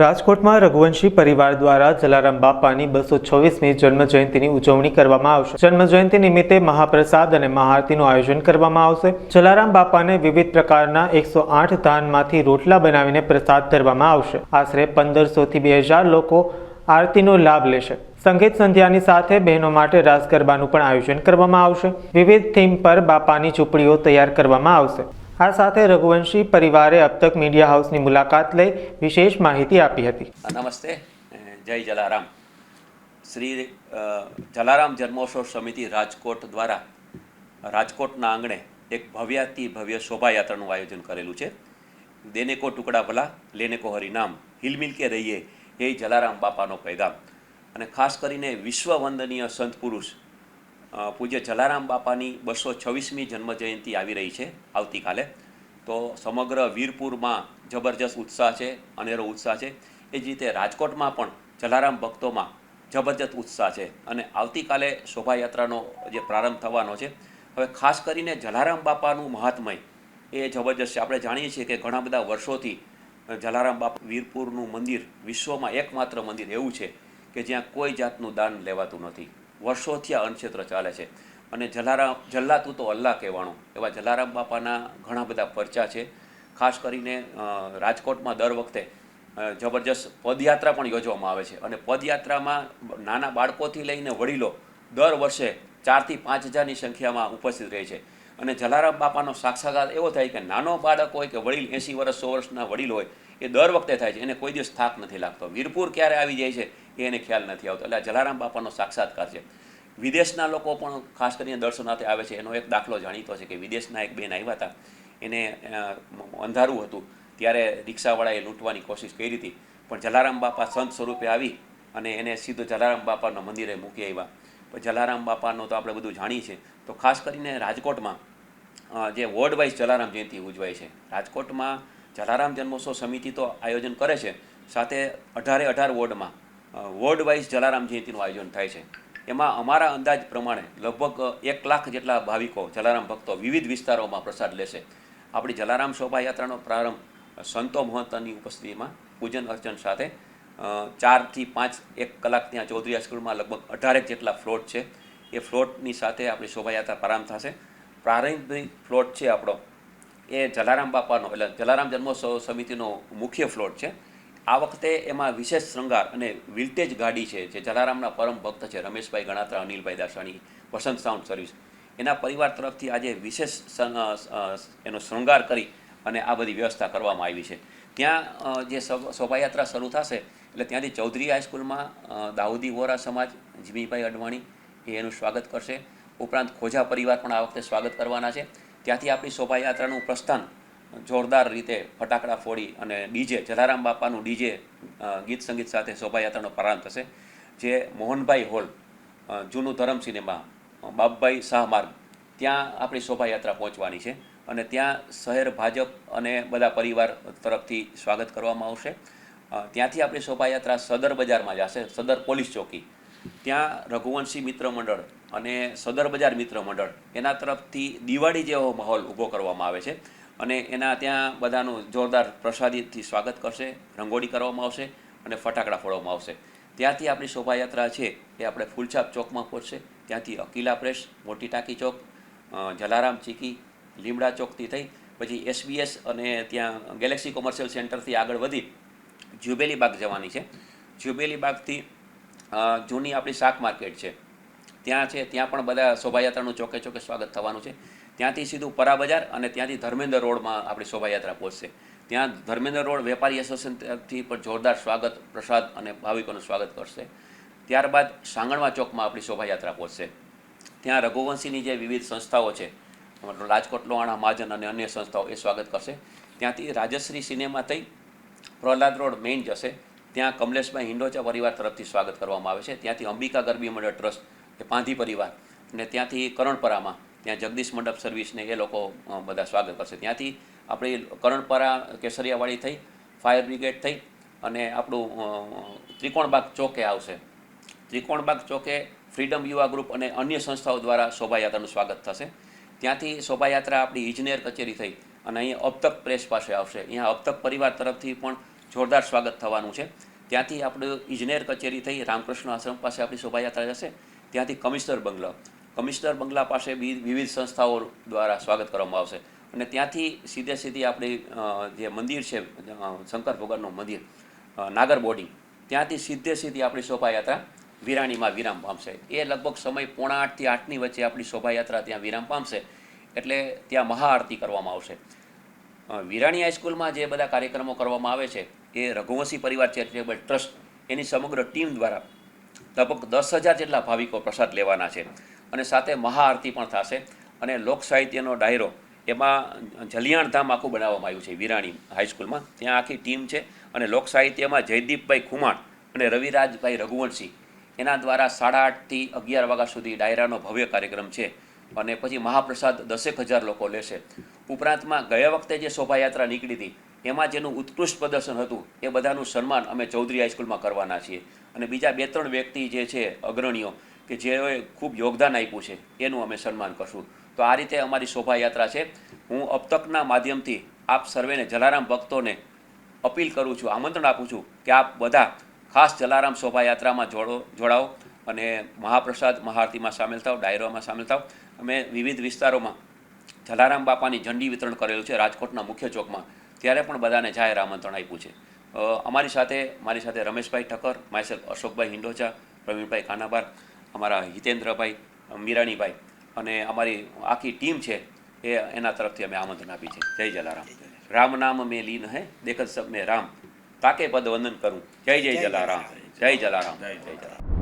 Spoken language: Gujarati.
રાજકોટમાં રઘુવંશી પરિવાર દ્વારા જલારામ બાપાની બસો છવ્વીસમી જન્મજયંતિની ઉજવણી કરવામાં આવશે. જન્મજયંતિ નિમિત્તે મહાપ્રસાદ અને મહાઆરતીનું આયોજન કરવામાં આવશે. જલારામ બાપાને વિવિધ પ્રકારના એકસો આઠ ધાનમાંથી રોટલા બનાવીને પ્રસાદ ધરવામાં આવશે. આશરે પંદરસોથી બે હજાર લોકો આરતીનો લાભ લેશે. સંગીત સંધ્યાની સાથે બહેનો માટે રાસ ગરબાનું પણ આયોજન કરવામાં આવશે. વિવિધ થીમ પર બાપાની ઝૂંપડીઓ તૈયાર કરવામાં આવશે. આ સાથે રઘુવંશી પરિવારે અબ તક મીડિયા હાઉસની મુલાકાત લઈ વિશેષ માહિતી આપી હતી. નમસ્તે. જય જલારામ. શ્રી જલારામ જન્મોત્સવ સમિતિ રાજકોટ દ્વારા રાજકોટના આંગણે એક ભવ્યાતિ ભવ્ય શોભાયાત્રાનું આયોજન કરેલું છે. દેને કો ટુકડા ભલા લેને કો હરિનામ હિલમિલ કે રહીએ, એ જલારામ બાપાનો પૈગામ. અને ખાસ કરીને વિશ્વ વંદનીય સંત પુરુષ પૂજ્ય જલારામ બાપાની બસો છવ્વીસમી જન્મજયંતિ આવી રહી છે આવતીકાલે. તો સમગ્ર વીરપુરમાં જબરજસ્ત ઉત્સાહ છે, અનેરો ઉત્સાહ છે. એ જ રીતે રાજકોટમાં પણ જલારામ ભક્તોમાં જબરજસ્ત ઉત્સાહ છે અને આવતીકાલે શોભાયાત્રાનો જે પ્રારંભ થવાનો છે. હવે ખાસ કરીને જલારામ બાપાનું મહાત્મય એ જબરજસ્ત છે. આપણે જાણીએ છીએ કે ઘણા બધા વર્ષોથી જલારામ બાપા વીરપુરનું મંદિર વિશ્વમાં એકમાત્ર મંદિર એવું છે કે જ્યાં કોઈ જાતનું દાન લેવાતું નથી. વર્ષોથી આ અન્નક્ષેત્ર ચાલે છે. અને જલારામ, જલ્લાતું તો અલ્લાહ કહેવાનું એવા જલારામ બાપાના ઘણા બધા પરચા છે. ખાસ કરીને રાજકોટમાં દર વખતે જબરજસ્ત પદયાત્રા પણ યોજવામાં આવે છે. અને પદયાત્રામાં નાના બાળકોથી લઈને વડીલો દર વર્ષે ચારથી પાંચ હજારની સંખ્યામાં ઉપસ્થિત રહે છે. અને જલારામ બાપાનો સાક્ષાત્કાર એવો થાય કે નાનો બાળક હોય કે વડીલ એંસી વર્ષ, સો વર્ષના વડીલ હોય, એ દર વખતે થાય છે. એને કોઈ દિવસ થાક નથી લાગતો. વીરપુર ક્યારે આવી જાય છે? એને ખ્યાલ નથી આવતો. એટલે આ જલારામ બાપાનો સાક્ષાત્કાર છે. વિદેશના લોકો પણ ખાસ કરીને દર્શનાર્થે આવે છે. એનો એક દાખલો જાણીતો છે કે વિદેશના એક બેન આવ્યા હતા. એને અંધારું હતું. ત્યારે રિક્ષાવાળાએ લૂંટવાની કોશિશ કરી હતી. પણ જલારામ બાપા સંત સ્વરૂપે આવી અને એને સીધો જલારામ બાપાના મંદિરે મૂકી આવ્યા. પણ જલારામ બાપાનો તો આપણે બધું જાણીએ છીએ. તો ખાસ કરીને રાજકોટમાં જે વોર્ડ વાઇઝ જલારામ જયંતિ ઉજવાય છે. રાજકોટમાં જલારામ જન્મોત્સવ સમિતિ તો આયોજન કરે છે. સાથે અઢારે અઢાર વોર્ડમાં વોર્ડ વાઇઝ જલારામ જયંતિનું આયોજન થાય છે. એમાં અમારા અંદાજ પ્રમાણે લગભગ એક લાખ જેટલા ભાવિકો જલારામ ભક્તો વિવિધ વિસ્તારોમાં પ્રસાદ લેશે. આપણી જલારામ શોભાયાત્રાનો પ્રારંભ સંતો મહંતની ઉપસ્થિતિમાં પૂજન અર્ચન સાથે ચારથી પાંચ એક કલાક ત્યાં ચૌધરી હાઈસ્કૂલમાં લગભગ અઢારેક જેટલા ફ્લોટ છે. એ ફ્લોટની સાથે આપણી શોભાયાત્રા પ્રારંભ થશે. પ્રારંભિક ફ્લોટ છે આપણો, એ જલારામ બાપાનો, એટલે જલારામ જન્મોત્સવ સમિતિનો મુખ્ય ફ્લોટ છે. આ વખતે એમાં વિશેષ શૃંગાર અને વિલ્ટેજ ગાડી છે, જે જલારામના પરમ ભક્ત છે, રમેશભાઈ ગણાત્રા, અનિલભાઈ દાસાણી, વસંત સાઉન્ડ સર્વિસ. એના પરિવાર તરફથી આજે વિશેષ એનો શૃંગાર કરી અને આ બધી વ્યવસ્થા કરવામાં આવી છે. ત્યાં જે શોભ- શોભાયાત્રા શરૂ થશે, એટલે ત્યાંથી ચૌધરી હાઈસ્કૂલમાં દાઉદી વોરા સમાજ, જીમીભાઈ અડવાણી, એ એનું સ્વાગત કરશે. ઉપરાંત ખોજા પરિવાર પણ આ વખતે સ્વાગત કરવાના છે. ત્યાંથી આપણી શોભાયાત્રાનું પ્રસ્થાન જોરદાર રીતે ફટાકડા ફોડી અને ડીજે, જલારામ બાપાનું ડીજે ગીત સંગીત સાથે શોભાયાત્રાનો પ્રારંભ થશે, જે મોહનભાઈ હોલ જૂનું ધરમ સિનેમા બાપભાઈ શાહ માર્ગ, ત્યાં આપણી શોભાયાત્રા પહોંચવાની છે અને ત્યાં શહેર ભાજપ અને બધા પરિવાર તરફથી સ્વાગત કરવામાં આવશે. ત્યાંથી આપણી શોભાયાત્રા સદર બજારમાં જશે, સદર પોલીસ ચોકી. ત્યાં રઘુવંશી મિત્ર મંડળ અને સદર બજાર મિત્ર મંડળ, એના તરફથી દિવાળી જેવો માહોલ ઊભો કરવામાં આવે છે. અને એના ત્યાં બધાનું જોરદાર પ્રસાદીથી સ્વાગત કરશે, રંગોળી કરવામાં આવશે અને ફટાકડા ફોડવામાં આવશે. ત્યાંથી આપણી શોભાયાત્રા છે એ આપણે ફૂલછાપ ચોકમાં પહોંચશે. ત્યાંથી અકીલા પ્રેસ, મોટી ટાંકી ચોક જલારામ ચીકી, લીમડા ચોકથી થઈ, પછી એસબીએસ અને ત્યાં ગેલેક્સી કોમર્શિયલ સેન્ટરથી આગળ વધી જ્યુબેલી બાગ જવાની છે. જ્યુબેલી બાગથી જૂની આપણી શાક માર્કેટ છે. ત્યાં છે, ત્યાં પણ બધા શોભાયાત્રાનું ચોકે ચોકે સ્વાગત થવાનું છે. ત્યાંથી સીધું પરા બજાર અને ત્યાંથી ધર્મેન્દ્ર રોડમાં આપણી શોભાયાત્રા પહોંચશે. ત્યાં ધર્મેન્દ્ર રોડ વેપારી એસોસિએશન પણ જોરદાર સ્વાગત, પ્રસાદ અને ભાવિકોનું સ્વાગત કરશે. ત્યારબાદ સાંગણવા ચોકમાં આપણી શોભાયાત્રા પહોંચશે. ત્યાં રઘુવંશીની જે વિવિધ સંસ્થાઓ છે રાજકોટ, લોહાણા, મહાજન અને અન્ય સંસ્થાઓ એ સ્વાગત કરશે. ત્યાંથી રાજશ્રી સિનેમા થઈ પ્રહલાદ રોડ મેઇન જશે. ત્યાં કમલેશભાઈ હિંડોચા પરિવાર તરફથી સ્વાગત કરવામાં આવે છે. ત્યાંથી અંબિકા ગરબી મંડળ ટ્રસ્ટ એ પાંધી પરિવાર. અને ત્યાંથી કરણપરામાં, ત્યાં જગદીશ મંડપ સર્વિસને એ લોકો બધા સ્વાગત કરશે. ત્યાંથી આપણી કરણપરા કેસરિયાવાળી થઈ ફાયર બ્રિગેડ થઈ અને આપણું ત્રિકોણબાગ ચોકે આવશે. ત્રિકોણબાગ ચોકે ફ્રીડમ યુવા ગ્રુપ અને અન્ય સંસ્થાઓ દ્વારા શોભાયાત્રાનું સ્વાગત થશે. ત્યાંથી શોભાયાત્રા આપણી ઇજનેર કચેરી થઈ અને અહીંયા અબતક પ્રેસ પાસે આવશે. અહીંયા અબતક પરિવાર તરફથી પણ જોરદાર સ્વાગત થવાનું છે. ત્યાંથી આપણે ઇજનેર કચેરી થઈ રામકૃષ્ણ આશ્રમ પાસે આપણી શોભાયાત્રા જશે. ત્યાંથી કમિશનર બંગલો. કમિશનર બંગલા પાસે વિવિધ સંસ્થાઓ દ્વારા સ્વાગત કરવામાં આવશે. અને ત્યાંથી સીધે સીધી આપણી જે મંદિર છે શંકર ભગવાનનું મંદિર નાગર બોર્ડિંગ ત્યાંથી સીધે સીધી આપણી શોભાયાત્રા વિરાણીમાં વિરામ પામશે. એ લગભગ સમય પોણા આઠથી આઠની વચ્ચે આપણી શોભાયાત્રા ત્યાં વિરામ પામશે. એટલે ત્યાં મહાઆરતી કરવામાં આવશે. વિરાણી હાઈસ્કૂલમાં જે બધા કાર્યક્રમો કરવામાં આવે છે, એ રઘુવંશી પરિવાર ચેરિટેબલ ટ્રસ્ટ, એની સમગ્ર ટીમ દ્વારા લગભગ દસ હજાર જેટલા ભાવિકો પ્રસાદ લેવાના છે. અને સાથે મહાઆરતી પણ થશે. અને લોક સાહિત્યનો ડાયરો એમાં જલિયાણધામ આખું બનાવવામાં આવ્યું છે, વિરાણી હાઈસ્કૂલમાં ત્યાં આખી ટીમ છે. અને લોક સાહિત્યમાં જયદીપભાઈ ખુમાણ અને રવિરાજભાઈ રઘુવંશી એના દ્વારા સાડા આઠથી અગિયાર વાગ્યા સુધી ડાયરાનો ભવ્ય કાર્યક્રમ છે. અને પછી મહાપ્રસાદ દસેક હજાર લોકો લેશે. ઉપરાંતમાં ગયા વખતે જે શોભાયાત્રા નીકળી હતી, એમાં જેનું ઉત્કૃષ્ટ પ્રદર્શન હતું, એ બધાનું સન્માન અમે ચૌધરી હાઈસ્કૂલમાં કરવાના છીએ. અને બીજા બે ત્રણ વ્યક્તિ જે છે, અગ્રણીઓ, કે જેઓએ ખૂબ યોગદાન આપ્યું છે, એનું અમે સન્માન કરશું. તો આ રીતે અમારી શોભાયાત્રા છે. હું અબતકના માધ્યમથી આપ સર્વેને જલારામ ભક્તોને અપીલ કરું છું, આમંત્રણ આપું છું કે આપ બધા ખાસ જલારામ શોભાયાત્રામાં જોડો, જોડાઓ અને મહાપ્રસાદ મહાઆરતીમાં સામેલ થાવ ડાયરોમાં સામેલ થાવ અમે વિવિધ વિસ્તારોમાં જલારામ બાપાની ઝંડી વિતરણ કરેલું છે, રાજકોટના મુખ્ય ચોકમાં. ત્યારે પણ બધાને જાહેર આમંત્રણ આપ્યું છે. અમારી સાથે મારી સાથે રમેશભાઈ ઠક્કર માયસેલ્ફ અશોકભાઈ હિંડોચા પ્રવીણભાઈ કાનાબાર અમારા હિતેન્દ્રભાઈ મીરાણીભાઈ અને અમારી આખી ટીમ છે એ એના તરફથી અમે આમંત્રણ આપી છે જય જલારામ. રામ નામ મેં લીન હે દેખત સબ મેં રામ. તાકે પદ વંદન કરું. જય જય જલારામ. જય જલારામ. જય જલારામ.